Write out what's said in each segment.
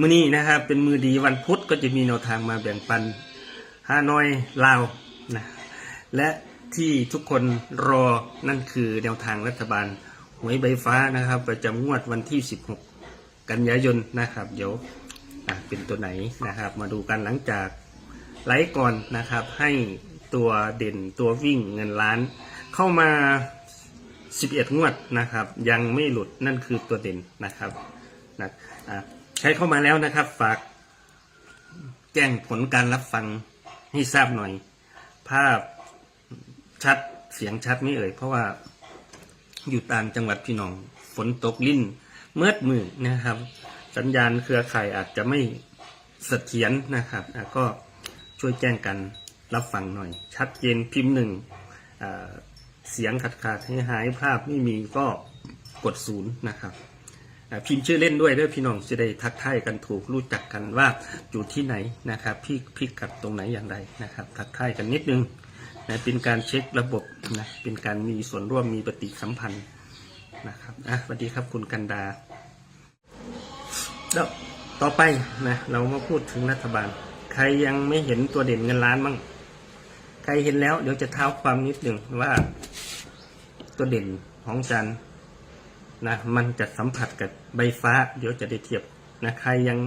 มื้อนี้นะครับเป็นมือดีวันพุธก็จะมีแนวทางมาแบ่งปันฮานอยลาวนะและที่ทุกคนรอนั่นคือแนวทางรัฐบาลหวยใบฟ้านะครับ ประจำงวดวันที่ 16 กันยายนนะครับ เดี๋ยวเป็นตัวไหนนะครับ มาดูกันหลังจากไลฟ์ก่อนนะครับ ให้ตัวเด่นตัววิ่งเงินล้าน เข้ามา 11 งวดนะครับ ยังไม่หลุดนั่นคือตัวเด่นนะครับนะอะ ใช้เข้ามาแล้วนะครับ ฝากแจ้งผลการรับฟังให้ทราบหน่อย ภาพชัดเสียงชัดไม่เอ่ยเพราะว่าอยู่ตางจังหวัดพี่น้อง ฝนตกลิ่นเมื่อมือนะครับ สัญญาณเครือข่ายอาจจะไม่เสถียรนะครับก็ช่วยแจ้งกันรับฟังหน่อย ชัดเจนพิมพ์หนึ่งเสียงขาดขาดให้หายภาพไม่มีก็กดศูนย์นะครับ พิมพ์ชื่อเล่นด้วยเด้อพี่น้องจะได้ทักทายกันถูกรู้จักกันว่าอยู่ที่ไหนนะครับพี่พี่กัดตรงไหนอย่างไรนะครับ ทักทายกันนิดนึงนะเป็นการเช็คระบบนะเป็นการมีส่วนร่วมมีปฏิสัมพันธ์นะครับอะสวัสดีครับคุณกันดาแล้วต่อไปนะเรามาพูดถึงรัฐบาล ใครยังไม่เห็นตัวเด่นเงินล้านบ้างใครเห็นแล้วเดี๋ยวจะเท้าความนิดหนึ่งว่า ตัวเด่นของจัน นะมันจะสัมผัสกับใบฟ้า เดี๋ยวจะได้เทียบนะใครยัง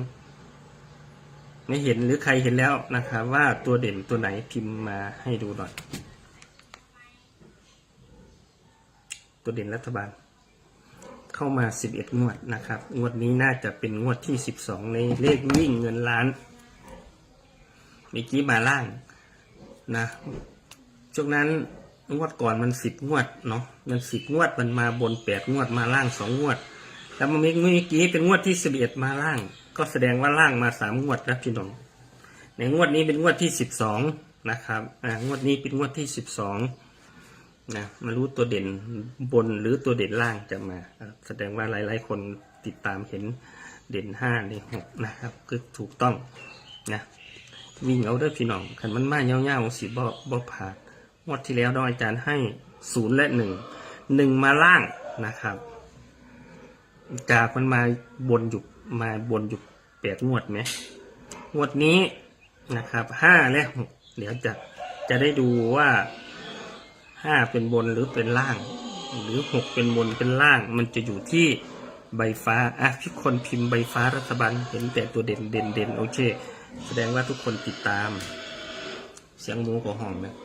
ไม่เห็นหรือใครเห็นแล้วนะครับ ว่าตัวเด่นตัวไหนพิมพ์มาให้ดูหน่อย ตัวเด่นรัฐบาล เข้ามา 11 งวดนะครับ งวดนี้น่าจะเป็นงวดที่ 12 ในเลขวิ่งเงินล้านเมื่อกี้มาล่างนะช่วงนั้น งวดก่อนมัน10งวดเนาะมัน10งวดมันมาบน8งวดมาล่าง2งงวด แล้วมันเมื่อกี้เป็นงวดที่11มาล่าง ก็แสดงว่าล่างมา3งวดแล้วพี่น้องในงวดนี้เป็นงวดที่12นะครับอ่างวดนี้เป็นงวดที่12นะมารู้ตัวเด่นบนหรือตัวเด่นล่างจะมา แสดงว่าหลายๆ คนติดตามเห็นเด่นห้าเด่นหกนะครับคือถูกต้องนะวิ่งเอาเด้อพี่น้องขันมันมาเงาๆสิบ่บ่ผ่าน งวดที่แล้วน้องอาจารย์ให้ศูนย์และหนึ่งหนึ่งมาล่างนะครับ จากมันมาบนอยู่มาบนอยู่แปดงวดไหมงวดนี้นะครับห้าและหกเดี๋ยวจะจะได้ดูว่าห้าเป็นบนหรือเป็นล่าง หรือหกเป็นบนเป็นล่าง มันจะอยู่ที่ใบฟ้าอะพี่คนพิมพ์ใบฟ้ารัฐบาลเห็นแต่ตัวเด่นเด่นเด่นโอเค แสดงว่าทุกคนติดตาม เสียงหมูของห้องนะ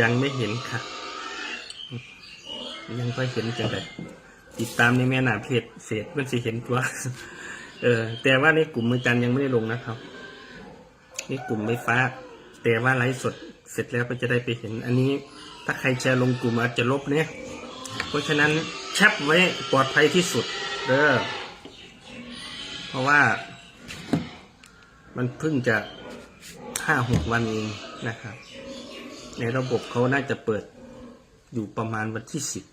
ยังไม่เห็นค่ะ ยังก็เห็นจังเลยติดตามในแม่นาเพจเศษมันสิเห็นตัว เออ แต่ว่าในกลุ่มมือจันยังไม่ได้ลงนะครับในกลุ่มไม่ฟ้า แต่ว่าไลฟ์สดเสร็จแล้วก็จะได้ไปเห็น อันนี้ ถ้าใครแชร์ลงกลุ่มอาจจะลบเนี่ย เพราะฉะนั้นแคปไว้ปลอดภัยที่สุดเด้อ เพราะว่า มันเพิ่งจะห้าหกวันเองนะครับ ในระบบเขาน่าจะเปิดอยู่ประมาณวันที่สิบ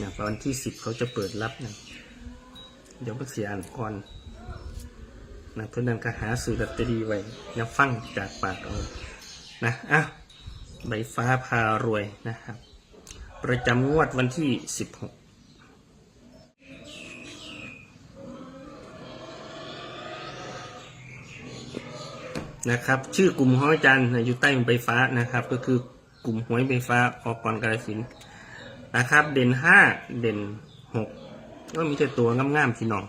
นะวันที่สิบเขาจะเปิดรับนะเดี๋ยวมันเสียอ่านก่อนนะเพื่อนนันก็หาสื่อดัตเตอรี่ไว้แล้วฟังจากปากเอานะอะใบฟ้าพารวยนะครับ ประจำงวดวันที่สิบหก นะครับ ชื่อกลุ่มของอาจารย์นอยู่ใต้ใบฟ้านะครับ ก็คือกลุ่มหวยใบฟ้าออกก่อนกาลสินนะครับ เด่นห้าเด่นหกก็มีแต่ตัวง่ามๆพี่น้อง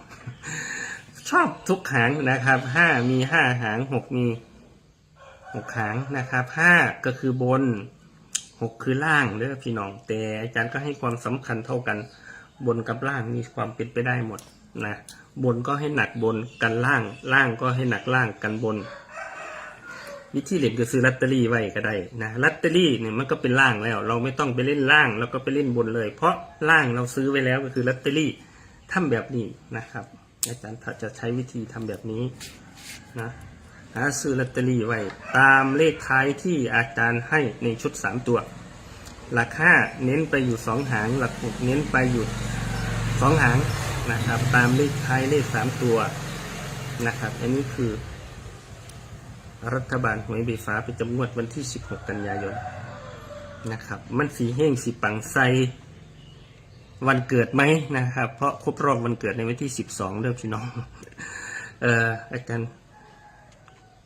ชอบทุกหางนะครับห้ามีห้าหางหกมีหกหางนะครับห้าก็คือบนหกคือล่างเด้อพี่น้อง แต่อาจารย์ก็ให้ความสำคัญเท่ากัน บนกับล่างมีความเป็นไปได้หมดนะบนก็ให้หนักบนกันล่าง ล่างก็ให้หนักล่างกันบน วิธีเล่นก็ซื้อลอตเตอรี่ไว้ก็ได้นะลอตเตอรี่เนี่ยมันก็เป็นล่างแล้ว เราไม่ต้องไปเล่นล่างแล้วก็ไปเล่นบนเลย เพราะล่างเราซื้อไว้แล้วก็คือลอตเตอรี่ทำแบบนี้นะครับอาจารย์จะใช้วิธีทำแบบนี้นะหาซื้อลอตเตอรี่ไว้ ตามเลขท้ายที่อาจารย์ให้ในชุดสามตัว หลักห้าเน้นไปอยู่สองหาง หลักหกเน้นไปอยู่สองหางนะครับ ตามเลขท้ายเลขสามตัวนะครับ อันนี้คือ รัฐบาลหวยใบฟ้าประจำงวดวันที่ 16 กันยายนนะครับ มันสีเฮงสีปังไซวันเกิดไหมนะครับ เพราะครบรอบวันเกิดในวันที่สิบสองเด้อพี่น้อง เอ่ออาจารย์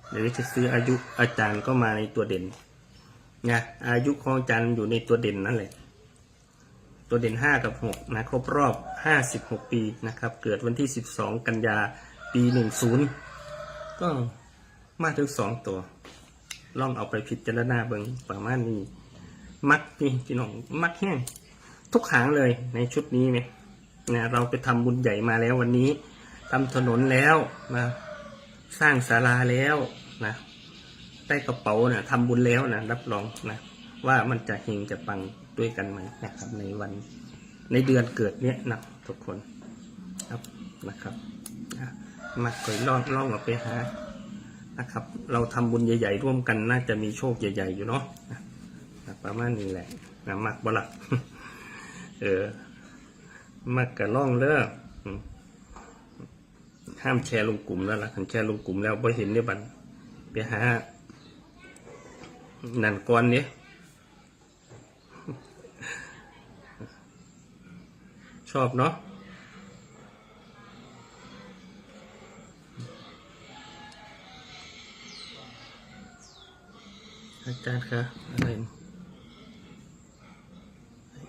เดี๋ยวจะซื้ออายุอาจารย์ก็มาในตัวเด่นนะอายุของอาจารย์อยู่ในตัวเด่นนั่นแหละ ตัวเด่นห้ากับหกนะ ครบรอบห้าสิบหกปีนะครับ เกิดวันที่สิบสองกันยาปีหนึ่งศูนย์ก็ มาถึงสองตัว ลองเอาไปพิจารณาเบิงประมาณนี้ มักพี่พี่น้องมักแห้งทุกหางเลยในชุดนี้เนี่ยนะเราไปทำบุญใหญ่มาแล้ววันนี้ทำถนนแล้วนะสร้างศาลาแล้วนะได้กระเป๋านะทำบุญแล้วนะรับรองนะว่ามันจะเฮงจะปังด้วยกันไหมนะครับในวันในเดือนเกิดเนี้ยนะทุกคนครับนะครับอะมาก่อยล่องล่องออกไปหา นะครับ เราทำบุญใหญ่ ๆ ร่วมกันน่าจะมีโชคใหญ่ ๆ อยู่เนาะประมาณนี้แหละนะมักบ่ละเออมักกะล่องเด้อห้ามแชร์ลงกลุ่มแล้วล่ะคันแชร์ลงกลุ่มแล้วบ่เห็นเนี่ยบันไปหานันก่อนเนี่ยชอบเนาะ จารย์คะอะไร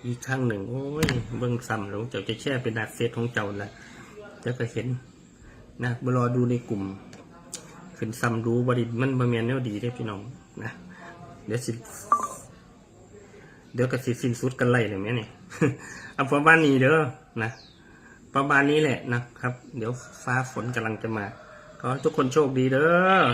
อีกครั้งหนึ่ง โอ้ย เบิ่งซ้ำแล้วเจ้าจะแช่เป็นหนาเฟซของเจ้าละเจ้าก็เห็นนะมารอดูในกลุ่ม ขึ้นซ้ำรู้บริมันบะเมียนแนวดีได้พี่น้องนะเดี๋ยวสิเดี๋ยวก็สิสิ้นสุดกันไล่เลยไหมเนี่ยเอาประมาณนี้เด้อนะประมาณนี้แหละนะครับ เดี๋ยวฟ้าฝนกำลังจะมาขอทุกคนโชคดีเด้อ